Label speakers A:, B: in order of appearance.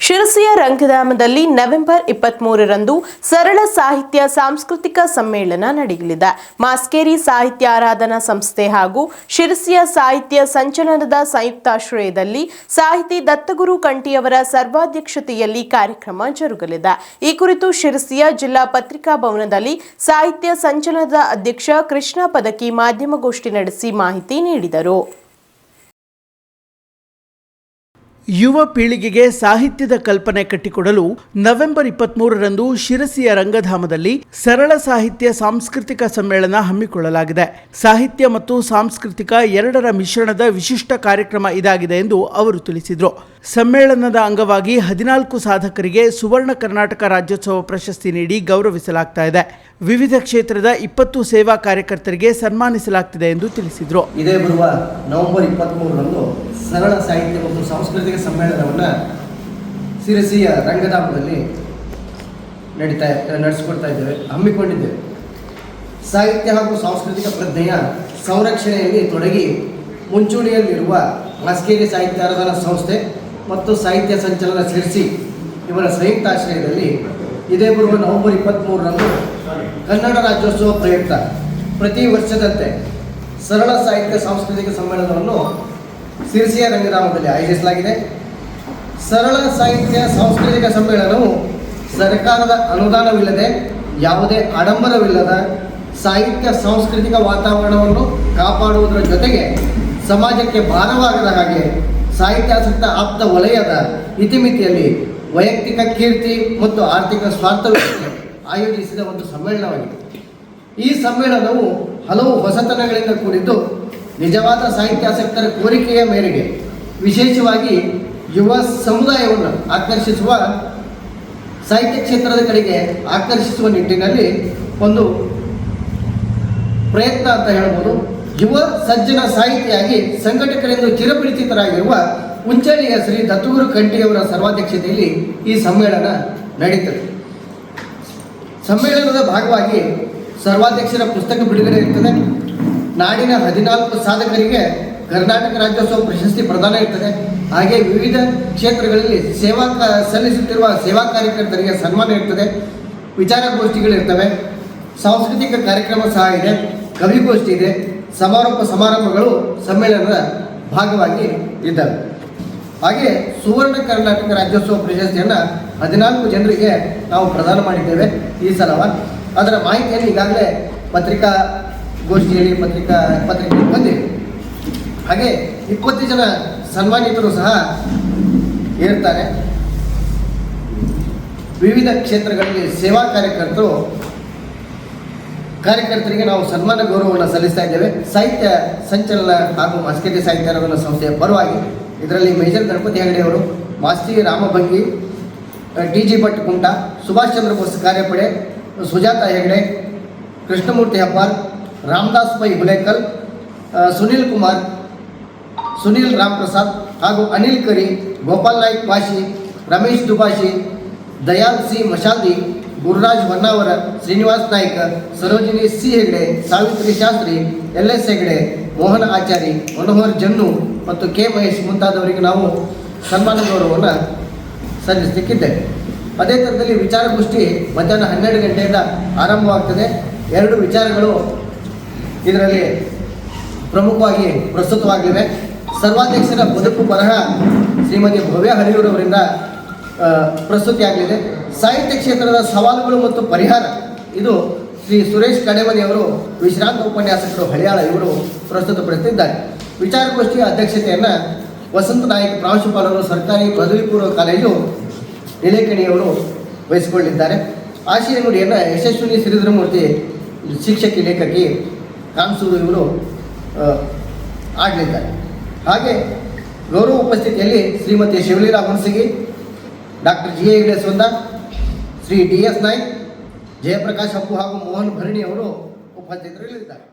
A: ಶಿರಸಿಯ ರಂಗಧಾಮದಲ್ಲಿ November ಇಪ್ಪತ್ಮೂರರಂದು ಸರಳ ಸಾಹಿತ್ಯ ಸಾಂಸ್ಕೃತಿಕ ಸಮ್ಮೇಳನ ನಡೆಯಲಿದೆ. ಮಾಸ್ಕೇರಿ ಸಾಹಿತ್ಯ ಆರಾಧನಾ ಸಂಸ್ಥೆ ಹಾಗೂ ಶಿರಸಿಯ ಸಾಹಿತ್ಯ ಸಂಚಲನದ ಸಂಯುಕ್ತಾಶ್ರಯದಲ್ಲಿ ಸಾಹಿತಿ ದತ್ತಗುರು ಕಂಠಿಯವರ ಸರ್ವಾಧ್ಯಕ್ಷತೆಯಲ್ಲಿ ಕಾರ್ಯಕ್ರಮ ಜರುಗಲಿದೆ. ಈ ಕುರಿತು ಶಿರಸಿಯ ಜಿಲ್ಲಾ ಪತ್ರಿಕಾ ಭವನದಲ್ಲಿ ಸಾಹಿತ್ಯ ಸಂಚಲನದ ಅಧ್ಯಕ್ಷ ಕೃಷ್ಣ ಪದಕಿ ಮಾಧ್ಯಮಗೋಷ್ಠಿ ನಡೆಸಿ ಮಾಹಿತಿ ನೀಡಿದರು.
B: ಯುವ ಪೀಳಿಗೆಗೆ ಸಾಹಿತ್ಯದ ಕಲ್ಪನೆ ಕಟ್ಟಿಕೊಡಲು ನವೆಂಬರ್ ಇಪ್ಪತ್ಮೂರರಂದು ಶಿರಸಿಯ ರಂಗಧಾಮದಲ್ಲಿ ಸರಳ ಸಾಹಿತ್ಯ ಸಾಂಸ್ಕೃತಿಕ ಸಮ್ಮೇಳನ ಹಮ್ಮಿಕೊಳ್ಳಲಾಗಿದೆ. ಸಾಹಿತ್ಯ ಮತ್ತು ಸಾಂಸ್ಕೃತಿಕ ಎರಡರ ಮಿಶ್ರಣದ ವಿಶಿಷ್ಟ ಕಾರ್ಯಕ್ರಮ ಇದಾಗಿದೆ ಎಂದು ಅವರು ತಿಳಿಸಿದರು. ಸಮ್ಮೇಳನದ ಅಂಗವಾಗಿ ಹದಿನಾಲ್ಕು ಸಾಧಕರಿಗೆ ಸುವರ್ಣ ಕರ್ನಾಟಕ ರಾಜ್ಯೋತ್ಸವ ಪ್ರಶಸ್ತಿ ನೀಡಿ ಗೌರವಿಸಲಾಗ್ತಾ ಇದೆ. ವಿವಿಧ ಕ್ಷೇತ್ರದ ಇಪ್ಪತ್ತು ಸೇವಾ ಕಾರ್ಯಕರ್ತರಿಗೆ ಸನ್ಮಾನಿಸಲಾಗ್ತಿದೆ ಎಂದು ತಿಳಿಸಿದರು.
C: ಇದೇ ಬರುವ ನವೆಂಬರ್ ಇಪ್ಪತ್ತ್ಮೂರರಂದು ಸರಳ ಸಾಹಿತ್ಯ ಮತ್ತು ಸಾಂಸ್ಕೃತಿಕ ಸಮ್ಮೇಳನವನ್ನು ಸಿರಸಿಯ ರಂಗಧಾಮದಲ್ಲಿ ನಡೀತಾ, ನಡೆಸಿಕೊಡ್ತಾ ಇದ್ದೇವೆ, ಹಮ್ಮಿಕೊಂಡಿದ್ದೇವೆ. ಸಾಹಿತ್ಯ ಹಾಗೂ ಸಾಂಸ್ಕೃತಿಕ ಪ್ರಜ್ಞೆಯ ಸಂರಕ್ಷಣೆಯಲ್ಲಿ ತೊಡಗಿ ಮುಂಚೂಣಿಯಲ್ಲಿರುವ ಮಸ್ಕೇರಿ ಸಾಹಿತ್ಯ ಆರಾಧನಾ ಸಂಸ್ಥೆ ಮತ್ತು ಸಾಹಿತ್ಯ ಸಂಚಲನ ಸಿರಿಸಿ ಇವರ ಸಂಯುಕ್ತಾಶ್ರಯದಲ್ಲಿ ಇದೇ ಬರುವ ನವೆಂಬರ್ ಇಪ್ಪತ್ತ್ಮೂರರಂದು ಕನ್ನಡ ರಾಜ್ಯೋತ್ಸವ ಪ್ರಯುಕ್ತ. ಪ್ರತಿ ವರ್ಷದಂತೆ ಸರಳ ಸಾಹಿತ್ಯ ಸಾಂಸ್ಕೃತಿಕ ಸಮ್ಮೇಳನವನ್ನು ಸಿರಿಸಿಯ ರಂಗಧಾಮದಲ್ಲಿ ಆಯೋಜಿಸಲಾಗಿದೆ. ಸರಳ ಸಾಹಿತ್ಯ, ಸಾಂಸ್ಕೃತಿಕ ಸಮ್ಮೇಳನವು ಸರ್ಕಾರದ ಅನುದಾನವಿಲ್ಲದೆ ಯಾವುದೇ ಆಡಂಬರವಿಲ್ಲದ ಸಾಹಿತ್ಯ, ಸಾಂಸ್ಕೃತಿಕ ವಾತಾವರಣವನ್ನು ಕಾಪಾಡುವುದರ ಜೊತೆಗೆ ಸಮಾಜಕ್ಕೆ ಭಾರವಾಗದ ಹಾಗೆ ಸಾಹಿತ್ಯಾಸಕ್ತ ಆಪ್ತ ವಲಯದ ಇತಿಮಿತಿಯಲ್ಲಿ ವೈಯಕ್ತಿಕ ಕೀರ್ತಿ ಮತ್ತು ಆರ್ಥಿಕ ಸ್ವಾರ್ಥ ಆಯೋಜಿಸಿದ ಒಂದು ಸಮ್ಮೇಳನವಾಗಿದೆ. ಈ ಸಮ್ಮೇಳನವು ಹಲವು ಹೊಸತನಗಳಿಂದ ಕೂಡಿದ್ದು ನಿಜವಾದ ಸಾಹಿತ್ಯಾಸಕ್ತರ ಕೋರಿಕೆಯ ಮೇರೆಗೆ ವಿಶೇಷವಾಗಿ ಯುವ ಸಮುದಾಯವನ್ನು ಆಕರ್ಷಿಸುವ ಸಾಹಿತ್ಯ ಕ್ಷೇತ್ರದ ಕಡೆಗೆ ಆಕರ್ಷಿಸುವ ನಿಟ್ಟಿನಲ್ಲಿ ಒಂದು ಪ್ರಯತ್ನ ಅಂತ ಹೇಳ್ಬೋದು. ಯುವ ಸಜ್ಜನ ಸಾಹಿತಿಯಾಗಿ ಸಂಘಟಕರೆಂದು ಚಿರಪರಿಚಿತರಾಗಿರುವ ಉಂಚಳಿಯ ಶ್ರೀ ದತ್ತುಗುರು ಕಂಠಿಯವರ ಸರ್ವಾಧ್ಯಕ್ಷತೆಯಲ್ಲಿ ಈ ಸಮ್ಮೇಳನ ನಡೀತದೆ. ಸಮ್ಮೇಳನದ ಭಾಗವಾಗಿ ಸರ್ವಾಧ್ಯಕ್ಷರ ಪುಸ್ತಕ ಬಿಡುಗಡೆ ಇರ್ತದೆ ನಾಡಿನ ಹದಿನಾಲ್ಕು ಸಾಧಕರಿಗೆ ಕರ್ನಾಟಕ ರಾಜ್ಯೋತ್ಸವ ಪ್ರಶಸ್ತಿ ಪ್ರದಾನ ಇರ್ತದೆ. ಹಾಗೆ ವಿವಿಧ ಕ್ಷೇತ್ರಗಳಲ್ಲಿ ಸೇವಾ ಸಲ್ಲಿಸುತ್ತಿರುವ ಸೇವಾ ಕಾರ್ಯಕರ್ತರಿಗೆ ಸನ್ಮಾನ ಇರ್ತದೆ. ವಿಚಾರಗೋಷ್ಠಿಗಳಿರ್ತವೆ ಸಾಂಸ್ಕೃತಿಕ ಕಾರ್ಯಕ್ರಮ ಸಹ ಇದೆ. ಕವಿಗೋಷ್ಠಿ ಇದೆ. ಸಮಾರೋಪ ಸಮಾರಂಭಗಳು ಸಮ್ಮೇಳನದ ಭಾಗವಾಗಿ ಇದ್ದಾವೆ. ಹಾಗೆ ಸುವರ್ಣ ಕರ್ನಾಟಕ ರಾಜ್ಯೋತ್ಸವ ಪ್ರಶಸ್ತಿಯನ್ನು ಹದಿನಾಲ್ಕು ಜನರಿಗೆ ನಾವು ಪ್ರದಾನ ಮಾಡಿದ್ದೇವೆ ಈ ಸಲವ. ಅದರ ಮಾಹಿತಿಯನ್ನು ಈಗಾಗಲೇ ಪತ್ರಿಕಾ ಗೋಷ್ಠಿಯಲ್ಲಿ ಪತ್ರಿಕಾ ಪತ್ರಿಕೆ ಬಂದಿವೆ ಹಾಗೆ ಇಪ್ಪತ್ತು ಜನ ಸನ್ಮಾನಿತರು ಸಹ ಹೇಳ್ತಾರೆ. ವಿವಿಧ ಕ್ಷೇತ್ರಗಳಲ್ಲಿ ಸೇವಾ ಕಾರ್ಯಕರ್ತರು, ಕಾರ್ಯಕರ್ತರಿಗೆ ನಾವು ಸನ್ಮಾನ ಗೌರವವನ್ನು ಸಲ್ಲಿಸ್ತಾ ಇದ್ದೇವೆ. ಸಾಹಿತ್ಯ ಸಂಚಲನ ಹಾಗೂ ಮಾಸ್ಕೇಟಿ ಸಾಹಿತ್ಯ ಸಂಸ್ಥೆಯ ಪರವಾಗಿ ಇದರಲ್ಲಿ ಮೇಜರ್ ಗಣಪತಿ ಹೆಗಡೆ ಅವರು, ಮಾಸ್ತಿ ರಾಮಭಂಗಿ ಟಿ ಜಿ ಭಟ್ ಕುಂಟ, ಸುಭಾಷ್ ಚಂದ್ರ ಬೋಸ್ ಕಾರ್ಯಪಡೆ, ಸುಜಾತಾ ಹೆಗಡೆ, ಕೃಷ್ಣಮೂರ್ತಿ ಹೆಬ್ಬಾರ್ ರಾಮದಾಸ್ ಪೈ ಹುಲೇಕಲ್ ಸುನಿಲ್ ಕುಮಾರ್, ಸುನಿಲ್ ರಾಮ್ ಪ್ರಸಾದ್ ಹಾಗೂ Anil Kari, Gopal Naik Bhashi, Ramesh Dubashi Dayal C Mashadi, Gururaj Honnavar, Srinivas Naik, Sarojini C Hegde, Savitri Shastri, L S Hegde, Mohan Achari, Manohar Jannu ಮತ್ತು ಕೆ ಮಹೇಶ್ ಮುಂತಾದವರಿಗೆ ನಾವು ಸನ್ಮಾನ ಗೌರವವನ್ನು ಸಲ್ಲಿಸಲಿಕ್ಕಿದ್ದೇವೆ. ಅದೇ ಥರದಲ್ಲಿ ವಿಚಾರಗೋಷ್ಠಿ ಮಧ್ಯಾಹ್ನ ಹನ್ನೆರಡು ಗಂಟೆಯಿಂದ ಆರಂಭವಾಗ್ತದೆ. ಎರಡು ವಿಚಾರಗಳು ಇದರಲ್ಲಿ ಪ್ರಮುಖವಾಗಿ ಪ್ರಸ್ತುತವಾಗಲಿವೆ ಸರ್ವಾಧ್ಯಕ್ಷರ ಬದುಕು ಬರಹ ಶ್ರೀಮತಿ ಭವ್ಯ ಹರಿಯೂರವರಿಂದ ಪ್ರಸ್ತುತಿಯಾಗಲಿದೆ. ಸಾಹಿತ್ಯ ಕ್ಷೇತ್ರದ ಸವಾಲುಗಳು ಮತ್ತು ಪರಿಹಾರ. ಇದು ಶ್ರೀ ಸುರೇಶ್ ಕಡೆಮನಿ ಅವರು ವಿಶ್ರಾಂತ ಉಪನ್ಯಾಸಕರು ಹಳಿಯಾಳ ಇವರು ಪ್ರಸ್ತುತಪಡಿಸುತ್ತಿದ್ದಾರೆ. ವಿಚಾರಗೋಷ್ಠಿಯ ಅಧ್ಯಕ್ಷತೆಯನ್ನು ವಸಂತ ನಾಯಕ್ ಪ್ರಾಂಶುಪಾಲರು, ಸರ್ಕಾರಿ ಪದವಿ ಪೂರ್ವ ಕಾಲೇಜು ನಿಲೇಕಣಿಯವರು ವಹಿಸಿಕೊಳ್ಳಿದ್ದಾರೆ ಆಶಯ ನುಡಿಯನ್ನು ಯಶಸ್ವಿನಿ ಶ್ರೀಧರಮೂರ್ತಿ ಶಿಕ್ಷಕಿ ಲೇಖಕಿ ಕಾನ್ಸೂರು ಇವರು ಆಗಲಿದ್ದಾರೆ. ಹಾಗೆ ಗೌರವ ಉಪಸ್ಥಿತಿಯಲ್ಲಿ Shrimati Shivaleela Hunasagi doctor G A Sunda Shri D S Naik, Jayaprakash Appu ಹಾಗೂ ಮೋಹನ್ ಭರಣಿ ಅವರು ಉಪಸ್ಥಿತರಿರಲಿದ್ದಾರೆ.